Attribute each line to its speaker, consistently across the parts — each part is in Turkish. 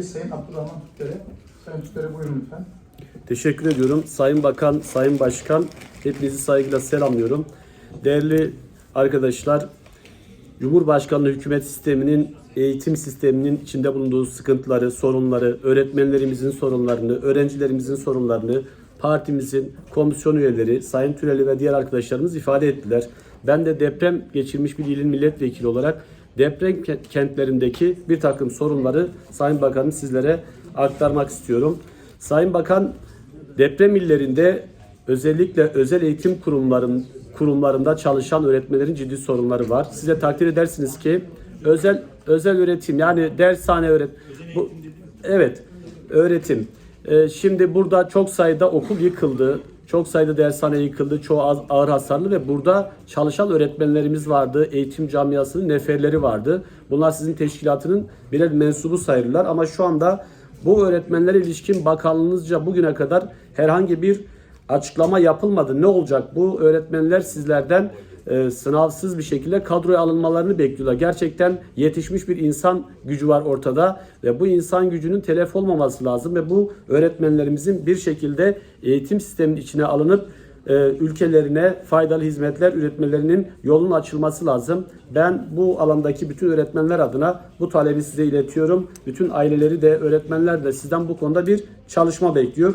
Speaker 1: Sayın Abdurrahman Tütter'e. Sayın Tütter'e buyurun lütfen.
Speaker 2: Teşekkür ediyorum. Sayın Bakan, Sayın Başkan, hepinizi saygıyla selamlıyorum. Değerli arkadaşlar, Cumhurbaşkanlığı hükümet sisteminin, eğitim sisteminin içinde bulunduğu sıkıntıları, sorunları, öğretmenlerimizin sorunlarını, öğrencilerimizin sorunlarını, partimizin komisyon üyeleri, Sayın Türeli ve diğer arkadaşlarımız ifade ettiler. Ben de deprem geçirmiş bir ilin milletvekili olarak deprem ke- kentlerindeki bir takım sorunları Sayın Bakanım sizlere aktarmak istiyorum. Sayın Bakan deprem illerinde özellikle özel eğitim kurumların kurumlarında çalışan öğretmenlerin ciddi sorunları var. Size takdir edersiniz ki özel özel öğretim yani dershane öğret bu evet öğretim. Ee, şimdi burada çok sayıda okul yıkıldı. Çok sayıda dershane yıkıldı. Çoğu az, ağır hasarlı ve burada çalışan öğretmenlerimiz vardı. Eğitim camiasının neferleri vardı. Bunlar sizin teşkilatının birer mensubu sayılırlar ama şu anda bu öğretmenlere ilişkin bakanlığınızca bugüne kadar herhangi bir açıklama yapılmadı. Ne olacak? Bu öğretmenler sizlerden e, sınavsız bir şekilde kadroya alınmalarını bekliyorlar. Gerçekten yetişmiş bir insan gücü var ortada ve bu insan gücünün telef olmaması lazım ve bu öğretmenlerimizin bir şekilde eğitim sisteminin içine alınıp e, ülkelerine faydalı hizmetler üretmelerinin yolunun açılması lazım. Ben bu alandaki bütün öğretmenler adına bu talebi size iletiyorum. Bütün aileleri de öğretmenler de sizden bu konuda bir çalışma bekliyor.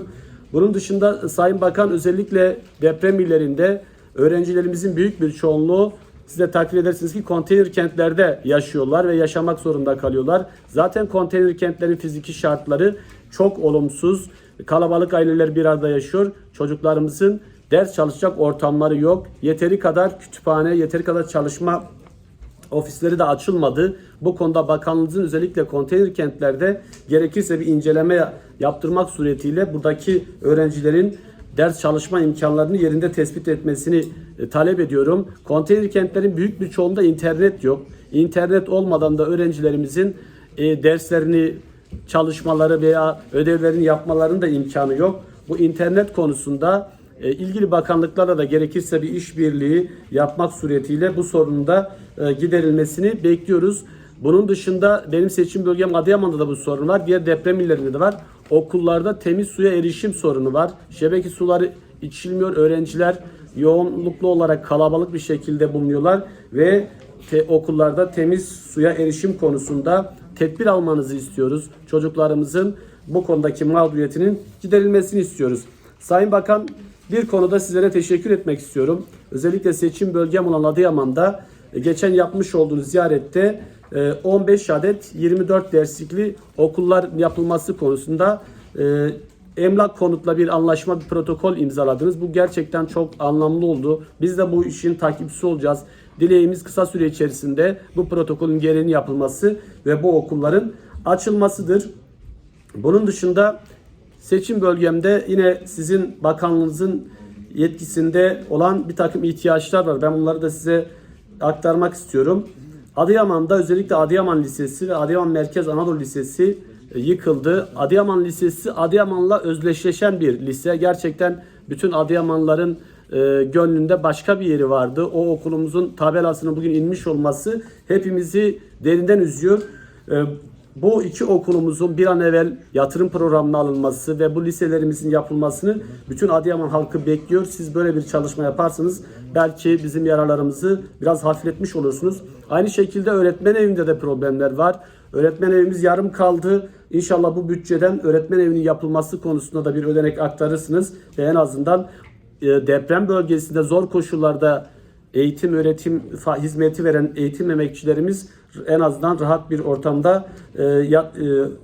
Speaker 2: Bunun dışında Sayın Bakan özellikle deprem illerinde öğrencilerimizin büyük bir çoğunluğu siz de takdir edersiniz ki konteyner kentlerde yaşıyorlar ve yaşamak zorunda kalıyorlar. Zaten konteyner kentlerin fiziki şartları çok olumsuz. Kalabalık aileler bir arada yaşıyor. Çocuklarımızın ders çalışacak ortamları yok. Yeteri kadar kütüphane, yeteri kadar çalışma ofisleri de açılmadı. Bu konuda bakanlığımızın özellikle konteyner kentlerde gerekirse bir inceleme yaptırmak suretiyle buradaki öğrencilerin ders çalışma imkanlarını yerinde tespit etmesini e, talep ediyorum. Konteyner kentlerin büyük bir çoğunda internet yok. İnternet olmadan da öğrencilerimizin e, derslerini çalışmaları veya ödevlerini yapmalarının da imkanı yok. Bu internet konusunda e, ilgili bakanlıklarla da gerekirse bir işbirliği yapmak suretiyle bu sorunun da giderilmesini bekliyoruz. Bunun dışında benim seçim bölgem Adıyaman'da da bu sorun var. Diğer deprem illerinde de var. Okullarda temiz suya erişim sorunu var. Şebeke suları içilmiyor. Öğrenciler yoğunluklu olarak kalabalık bir şekilde bulunuyorlar ve te- okullarda temiz suya erişim konusunda tedbir almanızı istiyoruz. Çocuklarımızın bu konudaki mağduriyetinin giderilmesini istiyoruz. Sayın Bakan bir konuda sizlere teşekkür etmek istiyorum. Özellikle seçim bölgem olan Adıyaman'da e, geçen yapmış olduğunuz ziyarette 15 adet 24 derslikli okullar yapılması konusunda e, emlak konutla bir anlaşma, bir protokol imzaladınız. Bu gerçekten çok anlamlı oldu. Biz de bu işin takipçisi olacağız. Dileğimiz kısa süre içerisinde bu protokolün gereğini yapılması ve bu okulların açılmasıdır. Bunun dışında seçim bölgemde yine sizin bakanlığınızın yetkisinde olan bir takım ihtiyaçlar var. Ben bunları da size aktarmak istiyorum. Adıyaman'da özellikle Adıyaman Lisesi ve Adıyaman Merkez Anadolu Lisesi e, yıkıldı. Adıyaman Lisesi Adıyaman'la özdeşleşen bir lise. Gerçekten bütün Adıyamanların e, gönlünde başka bir yeri vardı. O okulumuzun tabelasının bugün inmiş olması hepimizi derinden üzüyor. E, bu iki okulumuzun bir an evvel yatırım programına alınması ve bu liselerimizin yapılmasını bütün Adıyaman halkı bekliyor. Siz böyle bir çalışma yaparsanız belki bizim yararlarımızı biraz hafifletmiş olursunuz. Aynı şekilde öğretmen evinde de problemler var. Öğretmen evimiz yarım kaldı. İnşallah bu bütçeden öğretmen evinin yapılması konusunda da bir ödenek aktarırsınız ve en azından e, deprem bölgesinde zor koşullarda eğitim öğretim hizmeti veren eğitim emekçilerimiz en azından rahat bir ortamda e, e,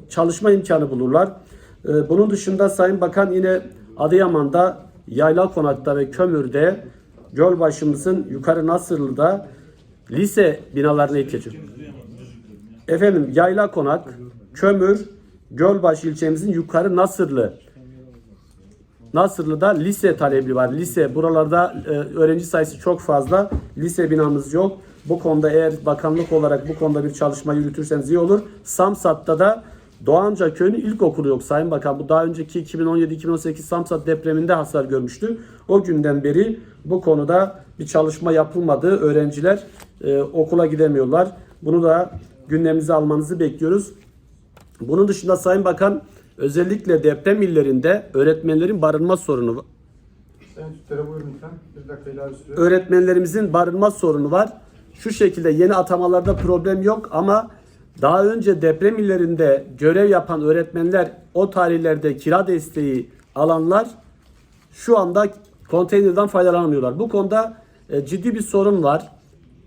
Speaker 2: çalışma imkanı bulurlar. E, bunun dışında Sayın Bakan yine Adıyaman'da Yayla Konak'ta ve Kömür'de Gölbaşımızın Yukarı Nasırlı'da lise binalarına ihtiyaç var. Efendim Yayla Konak, Kömür, Gölbaşı ilçemizin Yukarı Nasırlı Nasırlı'da lise talebi var. Lise buralarda e, öğrenci sayısı çok fazla. Lise binamız yok. Bu konuda eğer bakanlık olarak bu konuda bir çalışma yürütürseniz iyi olur. Samsat'ta da Doğanca Köyü'nün ilkokulu yok Sayın Bakan. Bu daha önceki 2017-2018 Samsat depreminde hasar görmüştü. O günden beri bu konuda bir çalışma yapılmadı. Öğrenciler e, okula gidemiyorlar. Bunu da gündemimize almanızı bekliyoruz. Bunun dışında Sayın Bakan özellikle deprem illerinde öğretmenlerin barınma sorunu öğretmenlerimizin barınma sorunu var. Şu şekilde yeni atamalarda problem yok ama daha önce deprem illerinde görev yapan öğretmenler o tarihlerde kira desteği alanlar şu anda konteynerden faydalanamıyorlar. Bu konuda e, ciddi bir sorun var.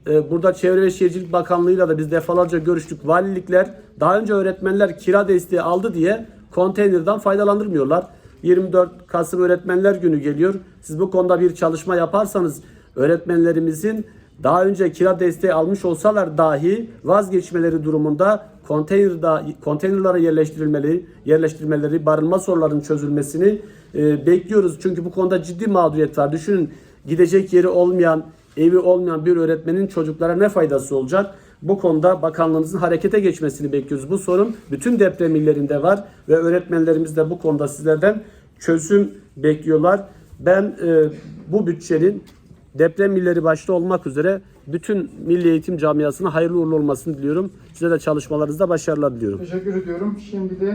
Speaker 2: E, burada Çevre ve Şehircilik Bakanlığı'yla da biz defalarca görüştük. Valilikler daha önce öğretmenler kira desteği aldı diye konteynerden faydalandırmıyorlar. 24 Kasım Öğretmenler Günü geliyor. Siz bu konuda bir çalışma yaparsanız öğretmenlerimizin daha önce kira desteği almış olsalar dahi vazgeçmeleri durumunda konteynerda konteynerlara yerleştirilmeli, yerleştirmeleri, barınma sorunlarının çözülmesini e, bekliyoruz. Çünkü bu konuda ciddi mağduriyet var. Düşünün gidecek yeri olmayan, evi olmayan bir öğretmenin çocuklara ne faydası olacak? Bu konuda bakanlığımızın harekete geçmesini bekliyoruz. Bu sorun bütün deprem illerinde var ve öğretmenlerimiz de bu konuda sizlerden çözüm bekliyorlar. Ben e, bu bütçenin deprem illeri başta olmak üzere bütün milli eğitim camiasına hayırlı uğurlu olmasını diliyorum. Size de çalışmalarınızda başarılar diliyorum.
Speaker 1: Teşekkür ediyorum. Şimdi de